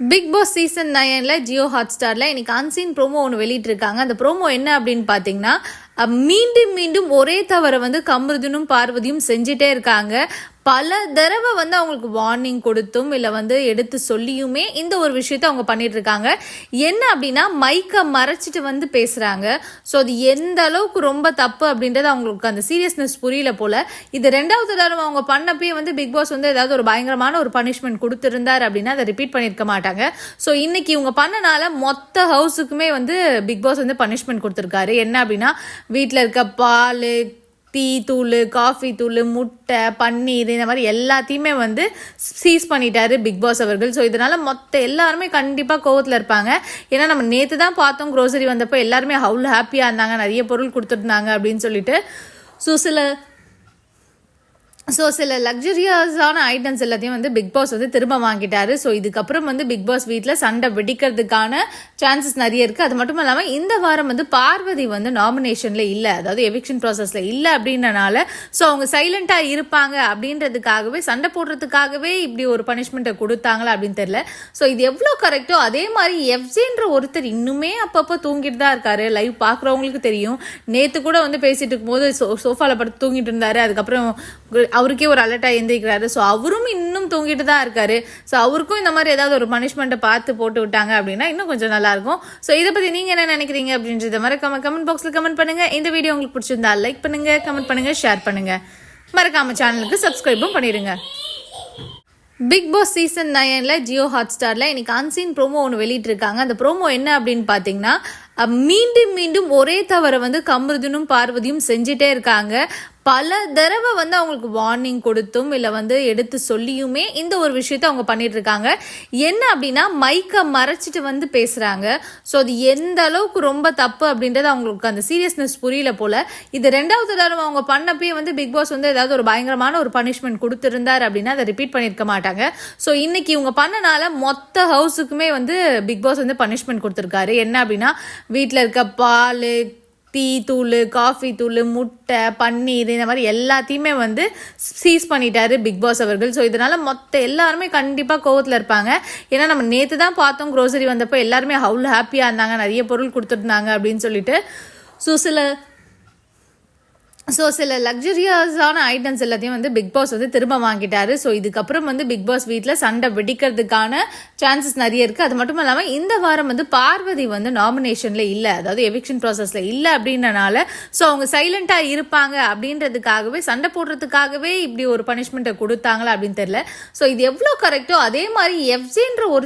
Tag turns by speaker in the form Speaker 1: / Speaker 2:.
Speaker 1: Big Boss season நைனில் Jio hot ஸ்டாரில் இன்றைக்கி அன்சீன் ப்ரோமோ ஒன்று வெளியிட்டிருக்காங்க. அந்த ப்ரோமோ என்ன அப்படின்னு பார்த்தீங்கன்னா மீண்டும் மீண்டும் ஒரே தவறை வந்து கமருதனும் பார்வதியும் செஞ்சிட்டே இருக்காங்க. பல தடவை வந்து அவங்களுக்கு வார்னிங் கொடுத்தும் இல்லை வந்து எடுத்து சொல்லியுமே இந்த ஒரு விஷயத்த அவங்க பண்ணிட்டு இருக்காங்க என்ன அப்படின்னா மைக்கை மறைச்சிட்டு வந்து பேசுகிறாங்க ஸோ அது எந்த அளவுக்கு ரொம்ப தப்பு அப்படின்றது அவங்களுக்கு அந்த சீரியஸ்னஸ் புரியல போல. இது ரெண்டாவது தடவை அவங்க பண்ணப்பயே வந்து பிக் பாஸ் வந்து ஏதாவது ஒரு பயங்கரமான ஒரு பனிஷ்மெண்ட் கொடுத்துருந்தார் அப்படின்னா அதை ரிப்பீட் பண்ணியிருக்க மாட்டாங்க. ஸோ இன்னைக்கு இவங்க பண்ணனால மொத்த ஹவுஸுக்குமே வந்து பிக் பாஸ் வந்து பனிஷ்மெண்ட் கொடுத்துருக்காரு. என்ன அப்படின்னா வீட்டில் இருக்க பால் டீ தூள் காஃபி தூள் முட்டை பன்னீர் இந்த மாதிரி எல்லாத்தையுமே வந்து சீஸ் பண்ணிட்டாரு பிக் பாஸ் அவர்கள். ஸோ இதனால் மொத்த எல்லாருமே கண்டிப்பாக கோவத்தில் இருப்பாங்க. ஏன்னா நம்ம நேற்று தான் பார்த்தோம் க்ரோசரி வந்தப்போ எல்லாருமே அவ்வளோ ஹாப்பியாக இருந்தாங்க நிறைய பொருள் கொடுத்துருந்தாங்க அப்படின்னு சொல்லிட்டு. ஸோ சில ஸோ சில லக்ஸரியாஸான ஐட்டம்ஸ் எல்லாத்தையும் வந்து பிக் பாஸ் வந்து திரும்ப வாங்கிட்டாரு. ஸோ இதுக்கப்புறம் வந்து பிக் பாஸ் வீட்டில் சண்டை வெடிக்கிறதுக்கான சான்சஸ் நிறைய இருக்குது அது மட்டும் இல்லாமல் இந்த வாரம் வந்து பார்வதி வந்து நாமினேஷனில் இல்லை. அதாவது எவிக்ஷன் ப்ராசஸில் இல்லை அப்படின்றனால ஸோ அவங்க சைலண்ட்டாக இருப்பாங்க அப்படின்றதுக்காகவே சண்டை போடுறதுக்காகவே இப்படி ஒரு பனிஷ்மெண்ட்டை கொடுத்தாங்களா அப்படின்னு தெரில ஸோ இது எவ்வளோ கரெக்டோ அதே மாதிரி எஃப்ஜின்ற ஒருத்தர் இன்னுமே அப்பப்போ தூங்கிட்டு தான் இருக்காரு. லைவ் பார்க்குறவங்களுக்கு தெரியும். நேற்று கூட வந்து பேசிட்டு இருக்கும்போது சோ சோஃபாவில் படுத்து தூங்கிட்டு இருந்தாரு. அதுக்கப்புறம் அவருக்கே ஒரு அலர்ட்டாக எந்திரிக்கிறாரு ஸோ அவரும் இன்னும் தூங்கிட்டு தான் இருக்காரு. ஸோ அவருக்கும் இந்த மாதிரி ஏதாவது ஒரு பனிஷ்மெண்ட்டை பார்த்து போட்டு விட்டாங்க அப்படின்னா இன்னும் கொஞ்சம் நல்லாயிருக்கும் ஸோ இதை பற்றி நீங்கள் என்ன நினைக்கிறீங்க அப்படின்றத மறக்காம கமெண்ட் பாக்ஸில் கமெண்ட் பண்ணுங்கள் இந்த வீடியோ உங்களுக்கு பிடிச்சிருந்தா லைக் பண்ணுங்கள் கமெண்ட் பண்ணுங்கள் ஷேர் பண்ணுங்கள் மறக்காம சேனலுக்கு சப்ஸ்கிரைபும் பண்ணிடுங்க. பிக் பாஸ் சீசன் நைனில் ஜியோ ஹாட் ஸ்டாரில் இன்னைக்கு அன்சீன் ப்ரோமோ ஒன்று வெளியிட்டிருக்காங்க. அந்த ப்ரோமோ என்ன அப்படின்னு பார்த்தீங்கன்னா மீண்டும் மீண்டும் ஒரே தவறை வந்து கமருதனும் பார்வதியும் செஞ்சிட்டே இருக்காங்க. பல தடவை வந்து அவங்களுக்கு வார்னிங் கொடுத்தும் இல்லை வந்து எடுத்து சொல்லியுமே இந்த ஒரு விஷயத்த அவங்க பண்ணிட்டு இருக்காங்க என்ன அப்படின்னா மைக்கை மறைச்சிட்டு வந்து பேசுகிறாங்க ஸோ அது எந்த அளவுக்கு ரொம்ப தப்பு அப்படின்றது அவங்களுக்கு அந்த சீரியஸ்னஸ் புரியல போல. இது ரெண்டாவது தடவை அவங்க பண்ணப்பயே வந்து பிக் பாஸ் வந்து ஏதாவது ஒரு பயங்கரமான ஒரு பனிஷ்மெண்ட் கொடுத்துருந்தார் அப்படின்னா அதை ரிப்பீட் பண்ணியிருக்க மாட்டாங்க. ஸோ இன்னைக்கு இவங்க பண்ணனால மொத்த ஹவுஸுக்குமே வந்து பிக் பாஸ் வந்து பனிஷ்மெண்ட் கொடுத்துருக்காரு. என்ன அப்படின்னா வீட்டில் இருக்க பால் டீ தூள் காஃபி தூள் முட்டை பன்னீர் இந்த மாதிரி எல்லாத்தையுமே வந்து சீஸ் பண்ணிட்டாரு பிக் பாஸ் அவர்கள். ஸோ இதனால் மொத்த எல்லாருமே கண்டிப்பாக கோவத்தில் இருப்பாங்க. ஏன்னா நம்ம நேற்று தான் பார்த்தோம் க்ரோசரி வந்தப்போ எல்லாருமே அவ்வளோ ஹாப்பியாக இருந்தாங்க நிறைய பொருள் கொடுத்துருந்தாங்க அப்படின்னு சொல்லிட்டு. ஸோ சில ஸோ சில லக்ஸரியஸான ஐட்டம்ஸ் எல்லாத்தையும் வந்து பிக் பாஸ் வந்து திரும்ப வாங்கிட்டாரு. ஸோ இதுக்கப்புறம் வந்து பிக் பாஸ் வீட்டில் சண்டை வெடிக்கிறதுக்கான சான்சஸ் நிறைய இருக்குது அது மட்டும் இல்லாமல் இந்த வாரம் வந்து பார்வதி வந்து நாமினேஷனில் இல்லை. அதாவது எவிக்ஷன் ப்ராசஸில் இல்லை அப்படின்றனால ஸோ அவங்க சைலண்ட்டாக இருப்பாங்க அப்படின்றதுக்காகவே சண்டை போடுறதுக்காகவே இப்படி ஒரு பனிஷ்மெண்ட்டை கொடுத்தாங்களா அப்படின்னு தெரில ஸோ இது எவ்வளோ கரெக்டோ அதே மாதிரி எஃப்ஜின்ற ஒரு